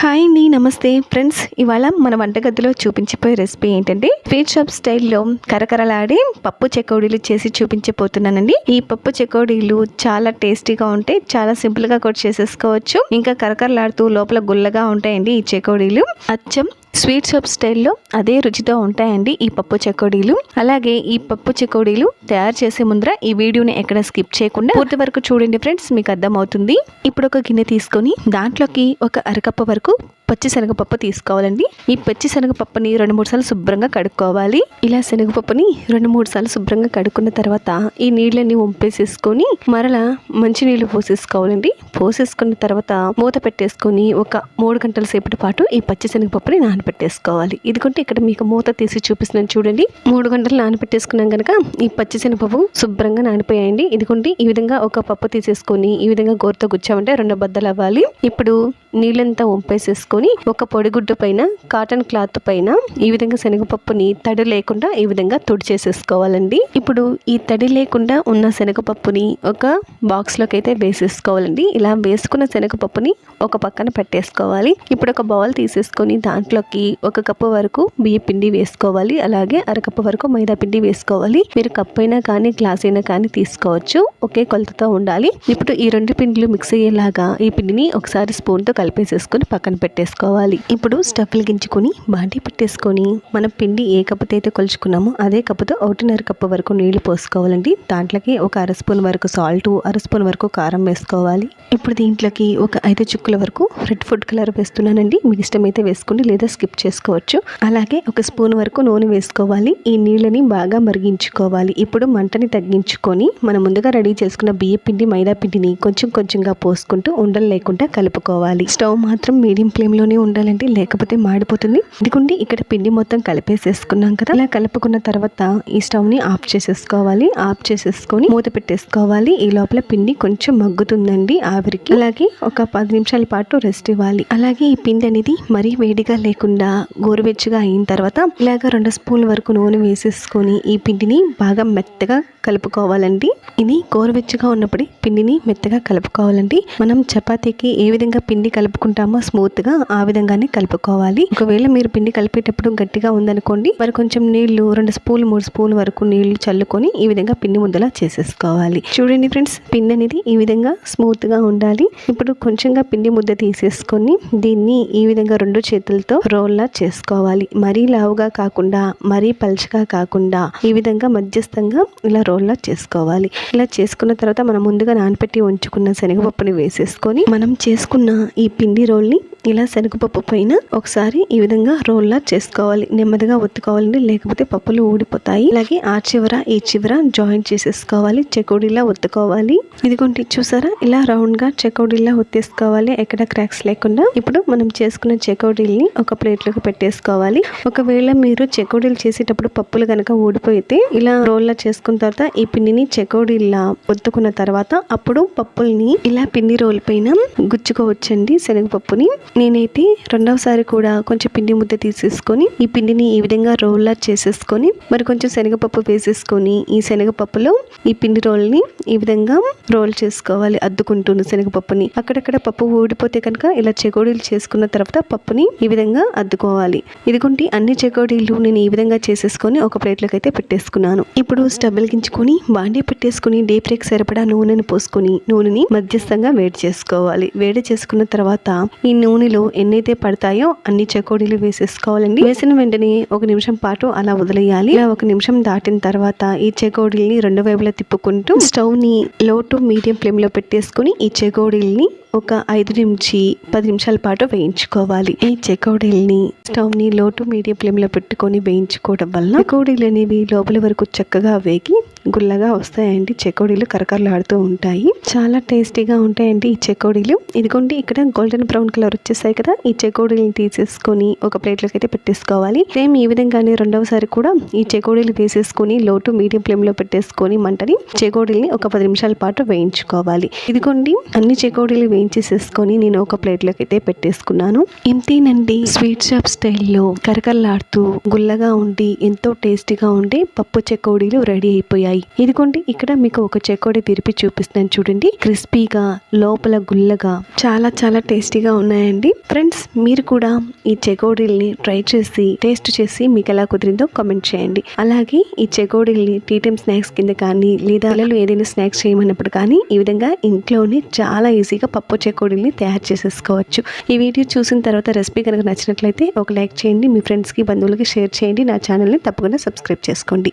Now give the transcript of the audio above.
Hi అండి నమస్తే. Friends ఇవాళ మన వంటగదిలో చూపించిపోయే రెసిపీ ఏంటంటే స్వీట్ షాప్ స్టైల్లో కరకరలాడే పప్పు చెకోడీలు చేసి చూపించబోతున్నానండి. ఈ పప్పు చెకోడీలు చాలా టేస్టీగా ఉంటాయి చాలా సింపుల్గా కూడా చేసేసుకోవచ్చు. ఇంకా కరకరలాడుతూ లోపల గుల్లగా ఉంటాయండి ఈ చెకోడీలు అచ్చం స్వీట్ షాప్ స్టైల్లో అదే రుచితో ఉంటాయండి ఈ పప్పు చెకోడీలు. అలాగే ఈ పప్పు చెకోడీలు తయారు చేసే ముందర ఈ వీడియోని ఎక్కడ స్కిప్ చేయకుండా పూర్తి వరకు చూడండి ఫ్రెండ్స్ మీకు అర్థమవుతుంది. ఇప్పుడు ఒక గిన్నె తీసుకొని దాంట్లోకి ఒక అరకప్ప వరకు పచ్చి శనగపప్పు తీసుకోవాలండి. ఈ పచ్చి శనగపప్పుని రెండు మూడు సార్లు శుభ్రంగా కడుక్కోవాలి. ఇలా శనగపప్పుని రెండు మూడు సార్లు శుభ్రంగా కడుక్కున్న తర్వాత ఈ నీళ్ళని వంపేసేసుకొని మరలా మంచి నీళ్ళు పోసేసుకోవాలండి. పోసేసుకున్న తర్వాత మూత పెట్టేసుకొని ఒక మూడు గంటల సేపటి పాటు ఈ పచ్చి శనగపప్పుని నానబెట్టేసుకోవాలి. ఇదిగోంటే ఇక్కడ మీకు మూత తీసి చూపిస్తున్నాను చూడండి. మూడు గంటలు నానబెట్టేసుకున్నాం కనుక ఈ పచ్చి శనగపప్పు శుభ్రంగా నానిపోయాయండి. ఇదిగోండి ఈ విధంగా ఒక పప్పు తీసేసుకొని ఈ విధంగా గోరుతో గుచ్చామంటే రెండు బద్దలు అవ్వాలి ఇప్పుడు నీళ్ళంతా ఉంపేసేసుకొని ఒక పొడిగుడ్డ పైన కాటన్ క్లాత్ పైన ఈ విధంగా శనగపప్పుని తడి లేకుండా ఈ విధంగా తుడిచేసేసుకోవాలండి. ఇప్పుడు ఈ తడి లేకుండా ఉన్న శనగపప్పుని ఒక బాక్స్లోకి అయితే వేసేసుకోవాలండి. ఇలా వేసుకున్న శనగపప్పుని ఒక పక్కన పెట్టేసుకోవాలి. ఇప్పుడు ఒక బౌల్ తీసేసుకొని దాంట్లోకి ఒక కప్పు వరకు బియ్య పిండి వేసుకోవాలి. అలాగే అరకప్పు వరకు మైదా పిండి వేసుకోవాలి. మీరు కప్పు అయినా కానీ గ్లాస్ అయినా కానీ తీసుకోవచ్చు. ఒకే కొలతతో ఉండాలి. ఇప్పుడు ఈ రెండు పిండిలు మిక్స్ అయ్యేలాగా ఈ పిండిని ఒకసారి స్పూన్తో కలిపేసేసుకొని పక్కన పెట్టేసుకోవాలి. ఇప్పుడు స్టవ్ వెలిగించుకొని బాటి పెట్టేసుకొని మన పిండి ఏ కప్పుతో అయితే కొలుచుకున్నామో అదే కప్పుతో ఒకటిన్నర కప్పు వరకు నీళ్ళు పోసుకోవాలండి. దాంట్లోకి ఒక అర స్పూన్ వరకు సాల్ట్ అర స్పూన్ వరకు కారం వేసుకోవాలి. ఇప్పుడు దీంట్లోకి ఒక ఐదు చుక్కల వరకు రెడ్ ఫుడ్ కలర్ వేస్తున్నానండి. మీకు ఇష్టమైతే వేసుకోండి లేదా స్కిప్ చేసుకోవచ్చు. అలాగే ఒక స్పూన్ వరకు నూనె వేసుకోవాలి. ఈ నీళ్ళని బాగా మరిగించుకోవాలి. ఇప్పుడు మంటని తగ్గించుకొని మనం ముందుగా రెడీ చేసుకున్న బియ్య పిండి మైదా పిండిని కొంచెం కొంచెంగా పోసుకుంటూ ఉండలు లేకుండా కలుపుకోవాలి. స్టవ్ మాత్రం మీడియం ఫ్లేమ్లోనే ఉండాలండి లేకపోతే మాడిపోతుంది. ఇదిగోండి ఇక్కడ పిండి మొత్తం కలిపేసేసుకున్నాం కదా ఇలా కలుపుకున్న తర్వాత ఈ స్టవ్ని ఆఫ్ చేసేసుకోవాలి. ఆఫ్ చేసేసుకొని మూత పెట్టేసుకోవాలి. ఈ లోపల పిండి కొంచెం మగ్గుతుందండి ఆవిరికి. అలాగే ఒక పది నిమిషాల పాటు రెస్ట్ ఇవ్వాలి. అలాగే ఈ పిండి అనేది మరీ వేడిగా లేకుండా గోరువెచ్చగా అయిన తర్వాత ఇలాగ రెండు స్పూన్ల వరకు నూనె వేసేసుకొని ఈ పిండిని బాగా మెత్తగా కలుపుకోవాలండి. ఇది గోరువెచ్చగా ఉన్నప్పుడు పిండిని మెత్తగా కలుపుకోవాలండి. మనం చపాతీకి ఏ విధంగా పిండి కలుపుకుంటామో స్మూత్గా ఆ విధంగానే కలుపుకోవాలి. ఒకవేళ మీరు పిండి కలిపేటప్పుడు గట్టిగా ఉందనుకోండి మరి కొంచెం నీళ్ళు రెండు స్పూన్లు మూడు స్పూన్ల వరకు నీళ్ళు చల్లుకొని ఈ విధంగా పిండి ముద్దలా చేసేసుకోవాలి. చూడండి ఫ్రెండ్స్ పిండి అనేది ఈ విధంగా స్మూత్గా ఉండాలి. ఇప్పుడు కొంచెంగా పిండి ముద్ద తీసేసుకొని దీన్ని ఈ విధంగా రెండు చేతులతో రోల్లా చేసుకోవాలి. మరీ లావుగా కాకుండా మరీ పలుచగా కాకుండా ఈ విధంగా మధ్యస్థంగా ఇలా రోల్ రోల్లా చేసుకోవాలి. ఇలా చేసుకున్న తర్వాత మనం ముందుగా నానపెట్టి ఉంచుకున్న శనగపప్పుని వేసేసుకొని మనం చేసుకున్న ఈ పిండి రోల్ని ఇలా శనగపప్పు పైన ఒకసారి ఈ విధంగా రోల్లా చేసుకోవాలి. నెమ్మదిగా ఒత్తుకోవాలండి. లేకపోతే పప్పులు ఊడిపోతాయి. అలాగే ఆ చివర ఈ చివర జాయింట్ చేసేసుకోవాలి. చెకోడీలా ఒత్తుకోవాలి. ఇదిగోండి చూసారా? ఇలా రౌండ్గా చెకోడీలా ఒత్తేసుకోవాలి. ఎక్కడ క్రాక్స్ లేకుండా. ఇప్పుడు మనం చేసుకున్న చెకోడీల్ని ఒక ప్లేట్లోకి పెట్టేసుకోవాలి. ఒకవేళ మీరు చెకోడీలు చేసేటప్పుడు పప్పులు కనుక ఊడిపోయితే ఇలా రోల్లా చేసుకున్న తర్వాత ఈ పిండిని చెకోడీలా ఒత్తుకున్న తర్వాత అప్పుడు పప్పుల్ని ఇలా పిండి రోల్ పైన గుచ్చుకోవచ్చండి శనగపప్పుని. నేనైతే రెండవసారి కూడా కొంచెం పిండి ముద్ద తీసేసుకొని ఈ పిండిని ఈ విధంగా రోల్లా చేసేసుకొని మరి కొంచెం శనగపప్పు వేసేసుకొని ఈ శనగపప్పులో ఈ పిండి రోల్ని ఈ విధంగా రోల్ చేసుకోవాలి అద్దుకుంటున్న శనగపప్పుని. అక్కడక్కడ పప్పు ఊడిపోతే కనుక ఇలా చెకోడీలు చేసుకున్న తర్వాత పప్పుని ఈ విధంగా అద్దుకోవాలి. ఇదిగుంటి అన్ని చెకోడీలు నేను ఈ విధంగా చేసేసుకొని ఒక ప్లేట్లోకి అయితే పెట్టేసుకున్నాను. ఇప్పుడు స్టవ్ వెలిగించుకొని బాండీ పెట్టేసుకుని డీప్ ఫ్రైకి సరిపడా నూనెను పోసుకొని నూనెని మధ్యస్థంగా వేడి చేసుకోవాలి. వేడి చేసుకున్న తర్వాత ఈ నూనెలో ఎన్నైతే పడతాయో అన్ని చెకోడీలు వేసేసుకోవాలండి. వేసిన వెంటనే ఒక నిమిషం పాటు అలా వదిలేయాలి. ఇలా ఒక నిమిషం దాటిన తర్వాత ఈ చెకోడీల్ని రెండు వైపులా తిప్పుకుంటూ స్టవ్ని లో టు మీడియం ఫ్లేమ్లో పెట్టేసుకుని ఈ చెకోడీల్ని ఒక ఐదు నుంచి పది నిమిషాల పాటు వేయించుకోవాలి. ఈ చెకోడీల్ని స్టవ్ని లో టు మీడియం ఫ్లేమ్లో పెట్టుకొని వేయించుకోవడం వల్ల చెకోడీలు అనేవి లోపల వరకు చక్కగా వేగి గుల్లగా వస్తాయండి. చెకోడీలు కరకరలాడుతూ ఉంటాయి. చాలా టేస్టీగా ఉంటాయండి ఈ చెకోడీలు. ఇదిగోండి ఇక్కడ గోల్డెన్ బ్రౌన్ కలర్ వచ్చేసాయి కదా. ఈ చెకోడీలను తీసేసుకొని ఒక ప్లేట్లోకి అయితే పెట్టేసుకోవాలి. సేమ్ ఈ విధంగానే రెండవసారి కూడా ఈ చెకోడీలు తీసేసుకుని లోటు మీడియం ఫ్లేమ్లో పెట్టేసుకొని మంటని చెకోడీల్ని ఒక పది నిమిషాల పాటు వేయించుకోవాలి. ఇదిగోండి అన్ని చెకోడీలు వేయించేసేసుకొని నేను ఒక ప్లేట్లోకి అయితే పెట్టేసుకున్నాను. ఇంతేనండి స్వీట్ షాప్ స్టైల్లో కరకరలాడుతూ గుల్లగా ఉండి ఎంతో టేస్టీగా ఉండే పప్పు చెకోడీలు రెడీ అయిపోయాయి. అయిపోయాయి. ఇదిగోండి ఇక్కడ మీకు ఒక చెకోడి విరిపి చూపిస్తున్నాను చూడండి. క్రిస్పీగా లోపల గుల్లగా చాలా చాలా టేస్టీగా ఉన్నాయండి. ఫ్రెండ్స్ మీరు కూడా ఈ చెకోడీల్ని ట్రై చేసి టేస్ట్ చేసి మీకు ఎలా కుదిరిందో కామెంట్ చేయండి. అలాగే ఈ చెకోడీల్ని టీ టైమ్ స్నాక్స్ కింద కానీ లేదా పిల్లలు ఏదైనా స్నాక్స్ చేయమన్నప్పుడు కానీ ఈ విధంగా ఇంట్లోనే చాలా ఈజీగా పప్పు చెకోడీల్ని తయారు చేసేసుకోవచ్చు. ఈ వీడియో చూసిన తర్వాత రెసిపీ కనుక నచ్చినట్లయితే ఒక లైక్ చేయండి. మీ ఫ్రెండ్స్కి బంధువులకి షేర్ చేయండి. నా ఛానల్ని తప్పకుండా సబ్స్క్రైబ్ చేసుకోండి.